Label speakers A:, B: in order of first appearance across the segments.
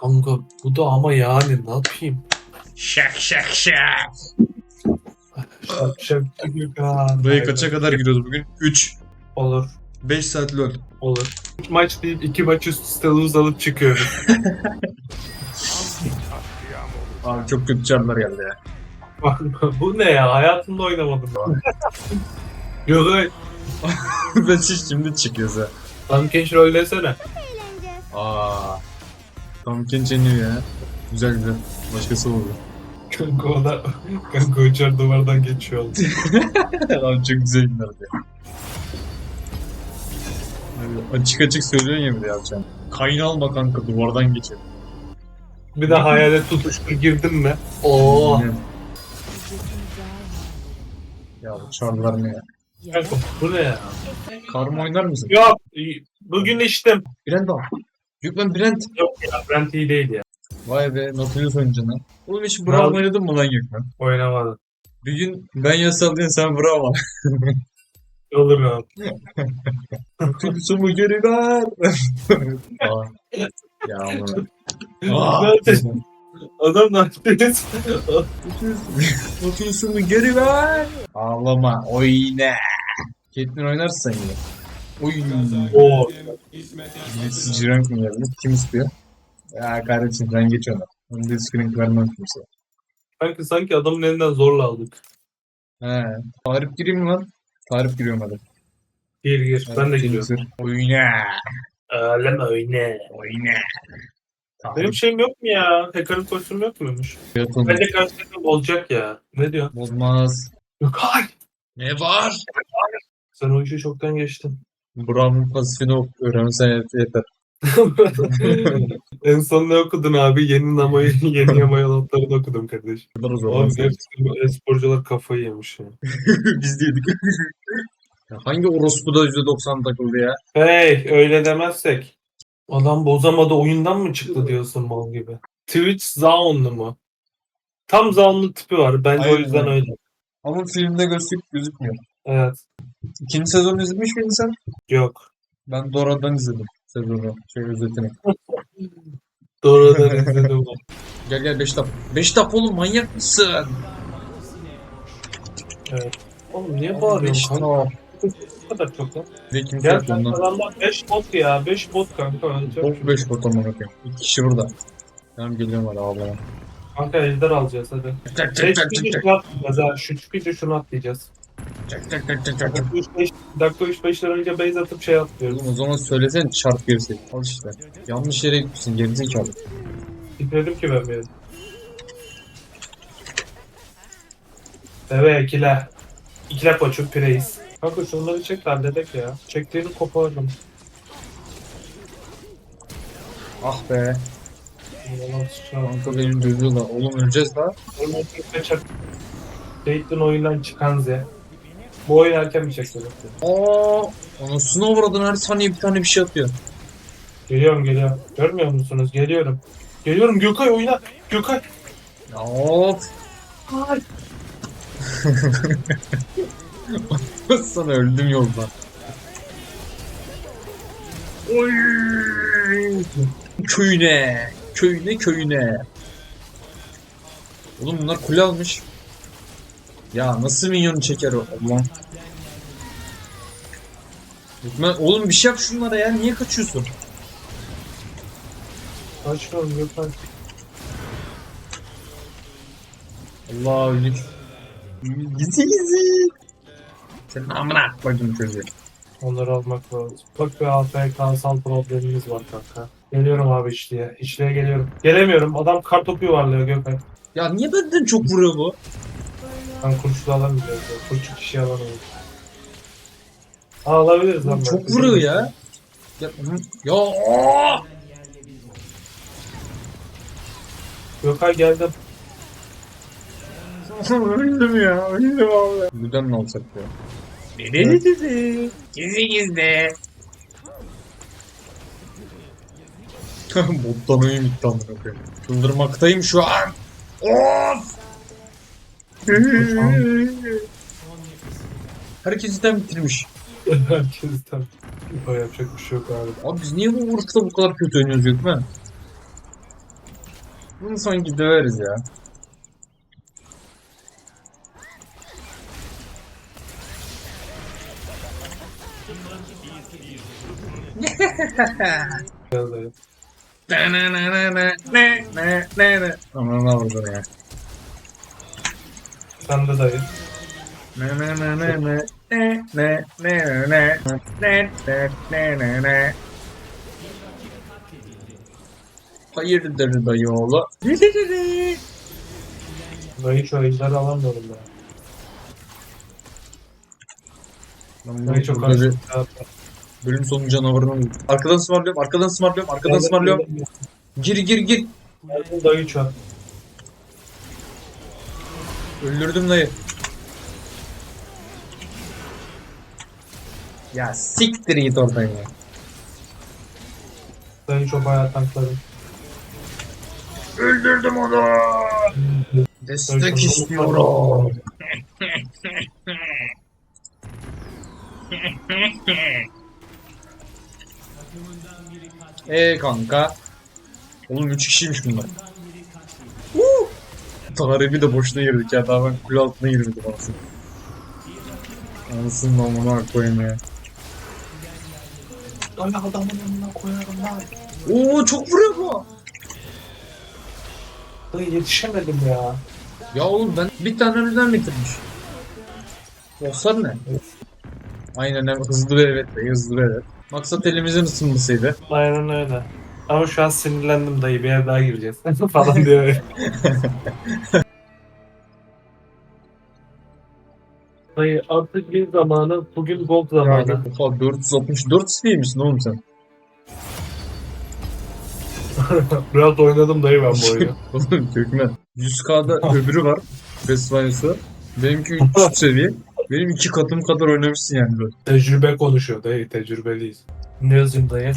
A: Kanka bu da ama yani ne yapayım?
B: Şak şak şak.
A: Şak şak Gökhan.
B: Buraya kaça kadar giriyoruz bugün? 3.
A: Olur.
B: 5 saat lol.
A: Olur. Üç maç değil iki maç üst üste lose alıp çıkıyoruz.
B: Abi çok kötü çarlar geldi ya.
A: bu ne ya? Hayatımda oynamadım ben. Gökhan.
B: ben şimdi çıkıyoruz ha.
A: Tam keş rollesene.
B: Aa. Tam kençeniyor ya. Güzel güzel. Başkası oldu.
A: Kanka o da kanka uçar duvardan geçiyor.
B: Abi çok güzel günlerdi ya. Abi açık açık söylüyorsun ya bir de yapacağım. Kayını alma kanka duvardan geçelim.
A: Bir de hayalet tutuştur girdin mi? Oo.
B: Ya bu çarlar ne ya?
A: Kanka bu ne ya?
B: Karım oynar mısın?
A: Yok. Bugün içtim.
B: Al. Yok lan Brent.
A: Yok ya Brent iyi değil ya.
B: Vay be Nautilus oyuncana. Oğlum hiç
A: Bravo.
B: oynadın mı lan Gökmen?
A: Oynamadım.
B: Bir gün ben yasal diye sen Braum al.
A: Olur abi.
B: Nautilus'umu geri ver. Ya.
A: Zaten- Adam yapıyorsun?
B: Nautilus'umu geri ver. Ağlama oyna. Caitlyn oynarsan yine. Oy.
A: Oo.
B: Mi geldi? Kim istiyor? Ya kardeşim ben geç ona. Onu da screen vermem kimse.
A: Kanka sanki adamın elinden zorla aldık.
B: He. Tarif gireyim mi lan? Tarif giriyorum hadi.
A: Gir gir. Ben de giriyorum.
B: Oyna.
A: Öyle mi oyne?
B: Oyna.
A: Benim şeyim yok mu ya? Hacker'ın kostümü yok muymuş?
B: Yapalım.
A: Bence karşısında olacak ya. Ne diyor?
B: Bozmaz.
A: Yok hayır.
B: Ne var?
A: Sen o işi çoktan geçtin.
B: Brown'un pasifini ok- öğrensen yet- yeter.
A: en son ne okudun abi? Yeni namayı, yeni yamaya notlarını okudum kardeş.
B: O zaman.
A: Abi bu e-sporcular kafayı yemiş ya.
B: Biz de yedik. Ya hangi orospu da %90 takıldı ya?
A: Hey öyle demezsek. Adam bozamadı oyundan mı çıktı diyorsun mal gibi. Twitch Zaunlu mu? Tam Zaunlu tipi var. Bence o
B: Aynen.
A: yüzden öyle.
B: Ama filmde gözük gözükmüyor.
A: Evet.
B: İkinci sezon izlemiş miydin sen?
A: Yok.
B: Ben Dora'dan izledim sezonu. Şey özetini.
A: Doğrudan izledim.
B: Gel gel 5 tap. 5 tap oğlum manyak mısın?
A: Evet. Oğlum niye
B: Beş
A: bağırıyorsun kanka? Bu kadar çok lan.
B: Kimse yok
A: kanka
B: ondan.
A: adamlar 5 bot ya. 5 bot kanka. Ölecek.
B: Çok 5 bot amına koyayım. 2 kişi burada. Tamam geliyorum hadi ağlama.
A: Kanka ejder alacağız hadi.
B: Çak çak
A: çıkınca
B: çak
A: şunu atlayacağız ha. Şu çıkınca şunu atlayacağız.
B: Çak çak çak çak çak.
A: Dakika 3-5 dakika 3-5'ler önce base atıp şey atlıyoruz.
B: Oğlum o zaman söylesen çarp gerisi. Al işte. Yanlış yere gitmişsin gerizekalı.
A: Gitmedim ki ben bir. Evet ikile. İkile koçum preyiz. Kanka şunları çek de halledek ya. Çektiğini kopardım.
B: Ah be.
A: Yalan sıçramam.
B: Kanka beni dövüyorlar. Oğlum öleceğiz daha.
A: Oyundan kaçar. Caitlyn oyundan çıkan Z. Bu oyun erken bir şekilde.
B: Aa, anasını avradın her saniye bir tane bir şey atıyor.
A: Geliyorum geliyorum. Görmüyor musunuz? Geliyorum. Geliyorum Gökay oyna. Gökay.
B: Of.
A: Ay.
B: Sana öldüm yolda. Oy. Köyüne. Köyüne köyüne. Oğlum bunlar kule almış. Ya nasıl minyonu çeker o? Allah. Lütfen oğlum bir şey yap şunlara ya. Niye kaçıyorsun?
A: Kaçıyorum Gökay.
B: Allah öldük. Gizi gizi. Senin amına koydum çocuğu.
A: Onları almak lazım. Bak bir AFK'sal problemimiz var kanka. Geliyorum abi içliğe. İçliğe geliyorum. Gelemiyorum. Adam kar topu yuvarlıyor Gökay.
B: Ya niye benden çok vuruyor bu?
A: Ben kurşunu alamayacağız ya. Kurşun kişi alamayız. Aa, alabiliriz lan.
B: Çok
A: belki.
B: vuruyor ya. Ya, ya aa!
A: Gökay geldi.
B: öldüm ya, öldüm abi. Buradan mı alsak ya? Nereye dedi? Gizli gizli. Bottan oyun bitti amına koyayım. Çıldırmaktayım şu an. Of! Herkesi tam bitirmiş.
A: Herkes tam. Bayağı yapacak bir şey yok abi.
B: Abi biz niye bu vuruşta bu kadar kötü oynuyoruz yok Gökmen? Bunu sanki döveriz ya.
A: Gel dayı.
B: Ne ne ne ne ne ne ne ne. Aman Allah'ım ya.
A: Sen de dayı.
B: Ne ne ne ne ne ne ne ne ne ne ne ne ne ne Hayırdır dayı oğlu?
A: Dayı şu ejder alamıyorum ben. Dayı çok karşı.
B: bölüm sonu canavarını buldum. Arkadan smarlıyorum, arkadan smarlıyorum, arkadan smarlıyorum. Gir gir gir.
A: Dayı çok.
B: Öldürdüm dayı. Ya siktir git oradan ya.
A: Dayı çok bayağı tankladım.
B: Öldürdüm onu. Destek istiyorum. Eee kanka. Oğlum 3 kişiymiş bunlar. Woo! Tarifi de boşuna girdik ya. Daha ben kule altına girdik anasını. Anasını amına koyayım ya.
A: Dayı adamın önüne koyarım lan.
B: Oo çok vuruyor bu.
A: Dayı yetişemedim ya.
B: Ya oğlum ben bir tane önünden bitirmiş. Yoksa ne? Aynen evet. Hızlı ve evet be, hızlı ve evet. Maksat elimizin ısınmasıydı.
A: Aynen öyle. Ama şu an sinirlendim dayı bir yer daha gireceğiz falan diyor. dayı artık bir zamanı bugün gold zamanı.
B: Oha 464 seviymişsin oğlum sen.
A: Biraz oynadım dayı ben bu oyunu.
B: Oğlum kökmen. 100k'da öbürü var. Best Finals'ı. Benimki 300 seviye. Benim iki katım kadar oynamışsın yani böyle.
A: Tecrübe konuşuyor dayı tecrübeliyiz. Ne yazayım dayı?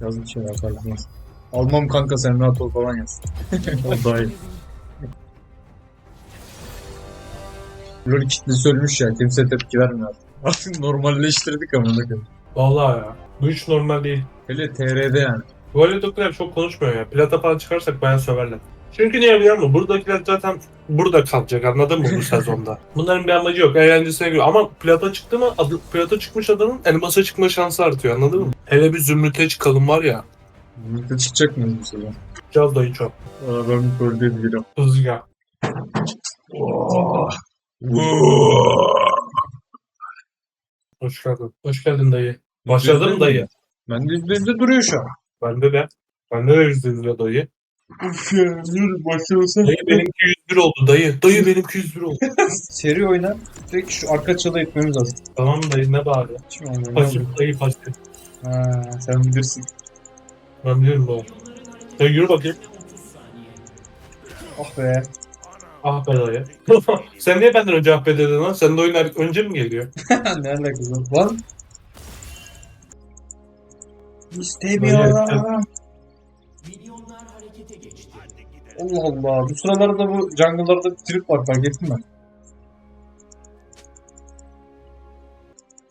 B: Yaz bir şeyler farkındasın. Almam kanka sen rahat ol falan yaz. o daha iyi. Lol kitlesi ölmüş ya. Kimse tepki vermiyor artık. Artık normalleştirdik ama ne.
A: Vallahi ya. Bu hiç normal değil.
B: Hele TR'de yani.
A: Voleydokiler çok konuşmuyor ya. Plata falan çıkarsak bayağı söverler. Çünkü niye biliyor musun? Buradakiler zaten burada kalacak anladın mı bu sezonda? Bunların bir amacı yok. Eğlencesine göre. Ama plata çıktı mı adı, plata çıkmış adamın elmasa çıkma şansı artıyor anladın mı? Hele bir zümrüte çıkalım var ya.
B: Birlikte çıkacak mıyız bu sezon?
A: Caz dayı çok.
B: Aa, ben bir gol değil biliyorum.
A: Hızlıca. Hoş geldin. Hoş geldin dayı. Başladın mı dayı?
B: Ben de yüzde duruyor şu an.
A: Bende de. Bende de yüzde yüz dayı.
B: Uf ya yürü başlamasın.
A: Dayı benimki 101 oldu dayı. Dayı benimki 101 oldu.
B: Seri oyna. Tek şu arka çalı etmemiz lazım.
A: tamam dayı ne bari.
B: Kim oynuyor?
A: Pasif dayı pasif.
B: Ha, sen bilirsin.
A: Ben biliyorum bu. Dayı yürü bakayım.
B: Ah be.
A: Ah be dayı. Sen niye benden önce ah be dedin lan? Senin de oyunlar önce mi geliyor?
B: ne alakası var? Lan. İstemiyorum. Allah Allah. Bu sıralarda bu jungle'larda bir trip var fark ettin mi?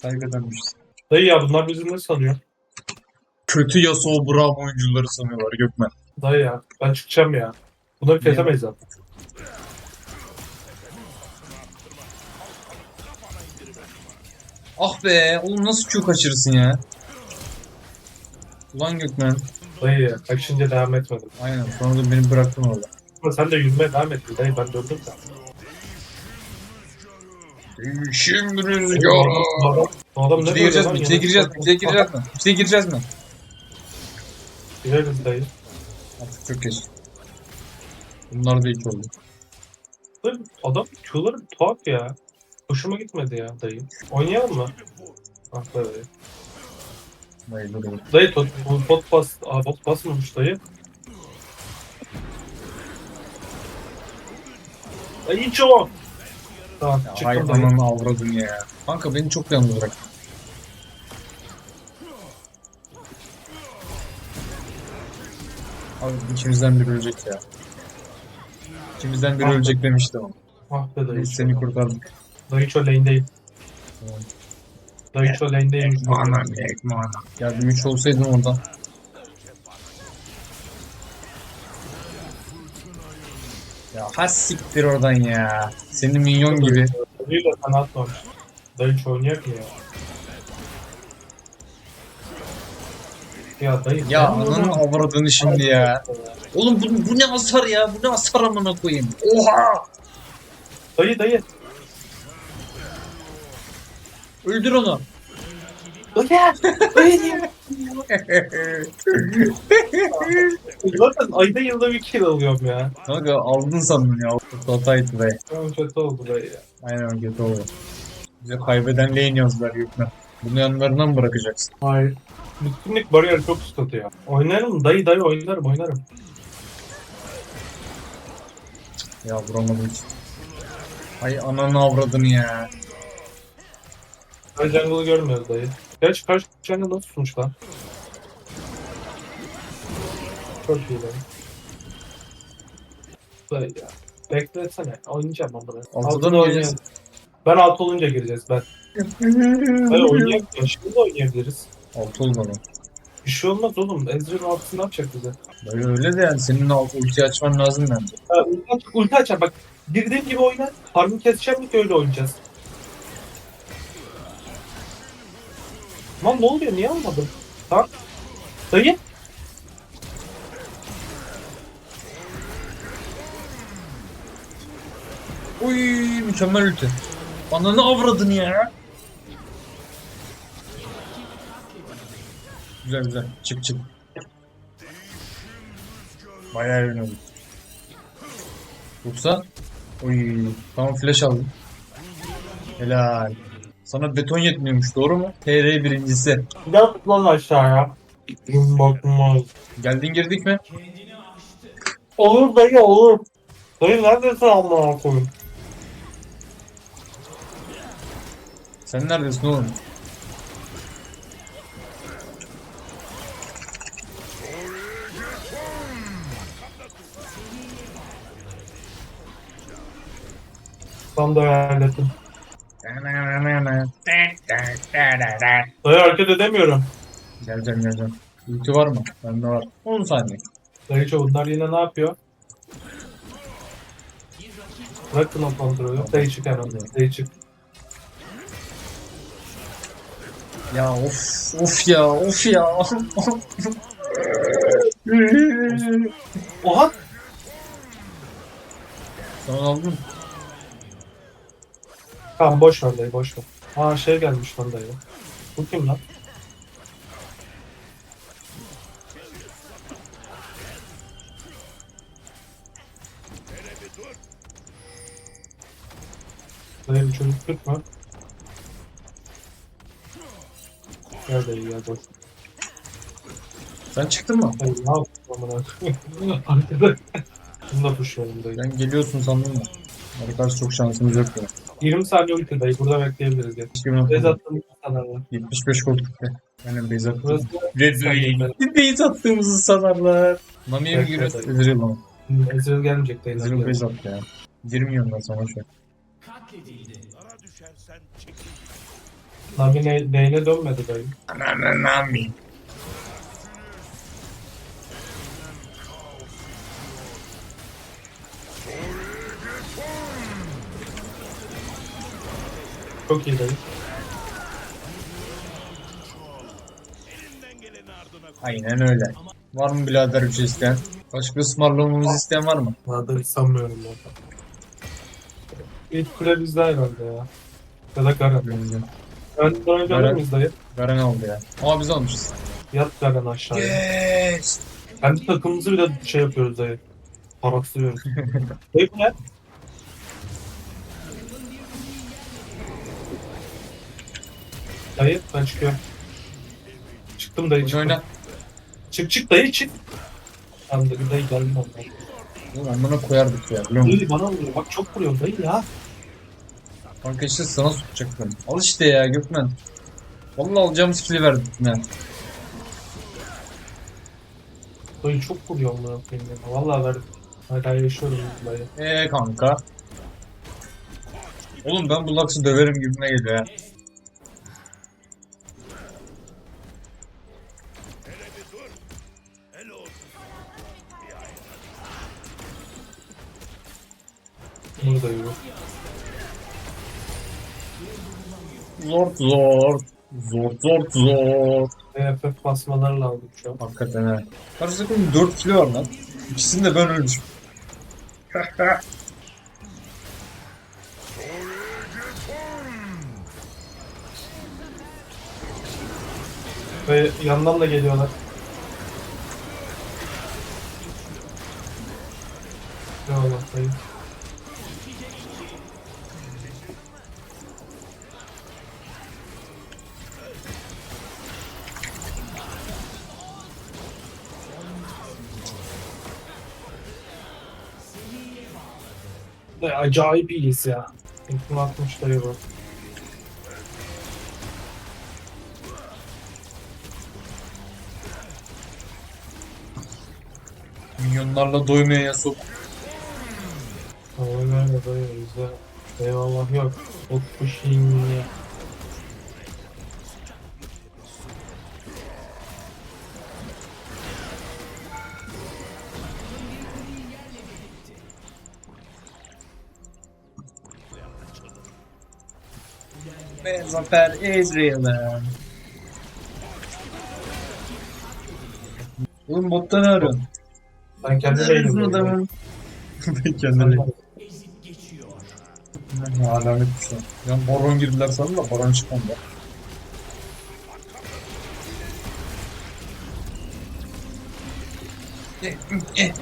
B: Kaybedenmişiz.
A: Dayı ya bunlar bizi ne sanıyor?
B: Kötü Yasuo Bravo oyuncuları sanıyorlar Gökmen.
A: Dayı ya ben çıkacağım ya. Bunları kesemeyiz zaten.
B: Ah be oğlum nasıl Q kaçırırsın ya? Ulan Gökmen.
A: Dayı ya kaçınca devam etmedim.
B: Aynen sonra da beni bıraktın orada.
A: Ama sen de yüzmeye devam ettin dayı ben döndüm sen.
B: Değişim
A: Bu
B: rüzgarı.
A: adam, adam ne böyle
B: gireceğiz mi? İçine
A: Yine-
B: gireceğiz mi? İçine gireceğiz mi? İçine gireceğiz mi?
A: Gireriz dayı.
B: Artık çok geç. Bunlar da iki oldu.
A: Dayı, Adam Q'ları tuhaf ya. Hoşuma gitmedi ya dayı. Oynayalım mı? Ah be dayı.
B: Bayılır olur.
A: Dayı tot, bot bas, aa, bot basmamış dayı. Dayı hiç o. Tamam
B: Ya
A: çıktım
B: hay
A: dayı.
B: ananı avradın ya. Kanka beni çok yalnız bırak. Abi ikimizden biri ölecek ya. İkimizden biri
A: Ah.
B: ölecek demiştim ama.
A: Ah be dayı.
B: Biz seni kurtardık.
A: Dayı hiç o lane'deyim.
B: Tamam.
A: Dayı hiç o lane'deyim.
B: Mana nek mana. Yardım 3 olsaydın oradan. Ya has siktir oradan ya. Senin minyon gibi.
A: Dayı da sana atmamış. Dayı hiç oynayak ya? Ya dayı.
B: Ya ananın avradını şimdi ya. Oğlum bu, bu ne hasar ya? Bu ne hasar amına koyayım? Oha!
A: Dayı dayı.
B: Öldür onu.
A: Dayı. Dayı. Zaten ayda yılda bir kill alıyorum ya.
B: Kanka aldın sandım ya. Hataydı be.
A: Tamam kötü oldu dayı ya.
B: Aynen kötü oldu. Bize kaybeden lane yazdılar Gökmen. Bunu yanlarına mı bırakacaksın?
A: Hayır. Bütünlük bariyer çok sıkıntı ya. Oynarım dayı dayı oynarım oynarım.
B: Ya vuramadım hiç. Ay ananı avradını ya.
A: Ben jungle'ı görmüyoruz dayı. Gerçi karşı jungle nasıl tutmuş lan? Çok iyi dayı. Dayı ya. Beklesene. Oynayacağım ben bunu.
B: Altıda
A: Altıda
B: mı
A: oynayalım.
B: gireceğiz?
A: Ben altı olunca gireceğiz ben. Dayı oynayalım. ya, Şimdi de oynayabiliriz.
B: Altı lan.
A: Bir şey olmaz oğlum. Ezreal'ın altısı ne yapacak bize?
B: Böyle öyle de yani senin alt ulti açman lazım bence.
A: Ha, ulti, aç, ulti açar bak. Girdiğim gibi oyna. Farmı keseceğim ki öyle oynayacağız. Lan ne oluyor? Niye almadın? Tamam. Dayı.
B: Uy mükemmel ulti. Ananı avradını ya. Güzel güzel. Çık çık. Bayağı iyi oynadık. Yoksa Uy tamam flash aldım. Helal. Sana beton yetmiyormuş doğru mu? TR birincisi.
A: Yat lan aşağıya. Bakmaz.
B: Geldin girdik mi?
A: Olur dayı olur. Dayı neredesin Allah'a koyayım?
B: Sen neredesin oğlum?
A: Tam da hallettim. Dayı hareket edemiyorum.
B: Geleceğim geleceğim. Ulti var mı? Bende var. 10 saniye.
A: Dayı bunlar yine ne yapıyor? Bırakın o kontrolü. Dayı çık hemen. Dayı çık.
B: Ya of of ya of ya.
A: Oha!
B: Sen aldın.
A: Tamam boş ver dayı boş ver. Aa şey gelmiş lan dayı. Bu kim lan? Dayı bir çocuk tutma. Gel dayı gel boş.
B: Sen çıktın mı?
A: Dayı ne yapıyorsun amına? Arkada. Bunu da pushlayalım dayı.
B: Ben geliyorsun sandım da. Karşı çok şansımız yok ya.
A: 20 saniye ulti dayı. Burada bekleyebiliriz. Gel. Bez attığımız sanarlar.
B: 75 gol gitti. Aynen attım.
A: Burası
B: Base attığımızı sanarlar. Nami'ye mi giriyoruz? Ezreal mı?
A: Ezreal gelmeyecek dayı.
B: Ezreal base attı ya. Girmiyorum ben sana şu an.
A: Nami ne, neyine dönmedi dayı.
B: Nami.
A: Çok iyi dayı.
B: Aynen öyle. Var mı birader bir şey isteyen? Başka ısmarlamamızı isteyen var mı?
A: Hiç sanmıyorum ben. İlk kule bizde herhalde ya. Ya da Garen.
B: Bilmiyorum.
A: Ben daha önce
B: Garen.
A: alır mıyız dayı?
B: Garen aldı ya. Ama biz almışız.
A: Yat Garen aşağıya.
B: Yes.
A: Kendi takımımızı bile şey yapıyoruz dayı. Paraslıyoruz. dayı bu ne? Dayı ben çıkıyorum. Çıktım dayı
B: Oyun
A: çıktım.
B: oyna.
A: Çık çık dayı çık. Tamam dayı, dayı geldim ondan.
B: Ben buna koyardık ya biliyor musun?
A: Dayı bana vuruyor. Bak çok vuruyor dayı ya.
B: Kanka işte sana sokacaktım. Al işte ya Gökmen. Vallahi alacağımız kili verdik ya.
A: Dayı çok vuruyor amına koyayım ya. Vallahi verdim. Hala yaşıyorum dayı.
B: Eee kanka. Oğlum ben bu Lux'ı döverim gibime geliyor ya. Zor zor. Zor zor zor.
A: EFF basmaları lazım şu an.
B: Hakikaten ha. Karşı takımın 4 kilo var lan. İkisini de ben ölmüşüm.
A: Ve yandan da geliyorlar. Ne Allah'tayım. Ne acayip iyiyiz ya. İlkin atmışları bu.
B: Milyonlarla doymaya sok.
A: Öyle dayıyoruz ya. Eyvallah yok. O kuşun ya.
B: Ve zafer Ezreal'e. Oğlum botta ne arıyorsun?
A: Ben kendi
B: Neredesin
A: beynim.
B: adamın? ben kendine. Ne alamet bir şey. Ya baron girdiler sandım da baron çıkmadı. Eh, eh.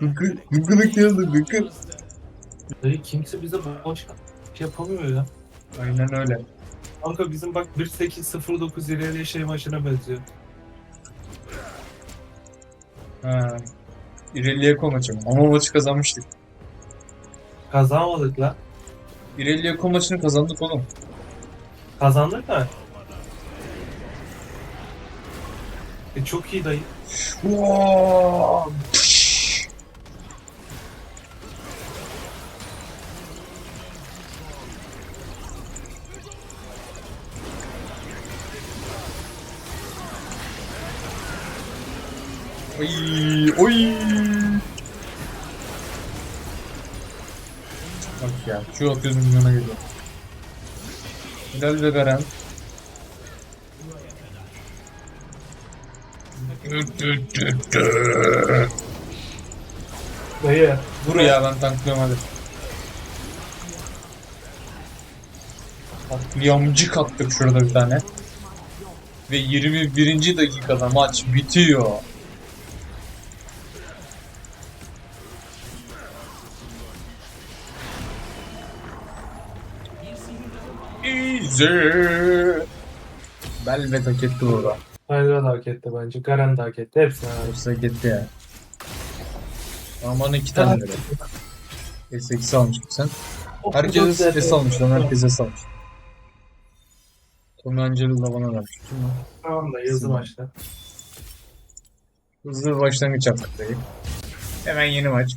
B: Gıkı, gıkılık yazdı gıkı.
A: Dayı kimse bize boş şey yapamıyor ya.
B: Aynen öyle.
A: Kanka bizim bak 1809 ileri şey maçına benziyor.
B: Ha. İreliye maçı mı? Ama maçı kazanmıştık.
A: Kazanmadık la.
B: İreliye maçını kazandık oğlum.
A: Kazandık mı? E çok iyi dayı.
B: Wow. Oy, oy. Bak ya, şu atıyoruz milyona geliyor. Hilal ve Garen.
A: Dayı.
B: Dur ya ben tanklıyorum hadi. Katliamcık attık şurada bir tane. Ve 21. dakikada maç bitiyor. Easy. Velvet hak etti burada.
A: Hydra da hak etti bence. Garen de hak etti. Hepsini hak etti.
B: Yoksa gitti ya. Ama bana iki tane dedi. S8 almıştım sen. Herkes S almış lan herkes S almış. Tom Angelo da bana vermiş.
A: Tamam da yazı maçta.
B: Hızlı bir başlangıç yaptık dayı. Hemen yeni maç.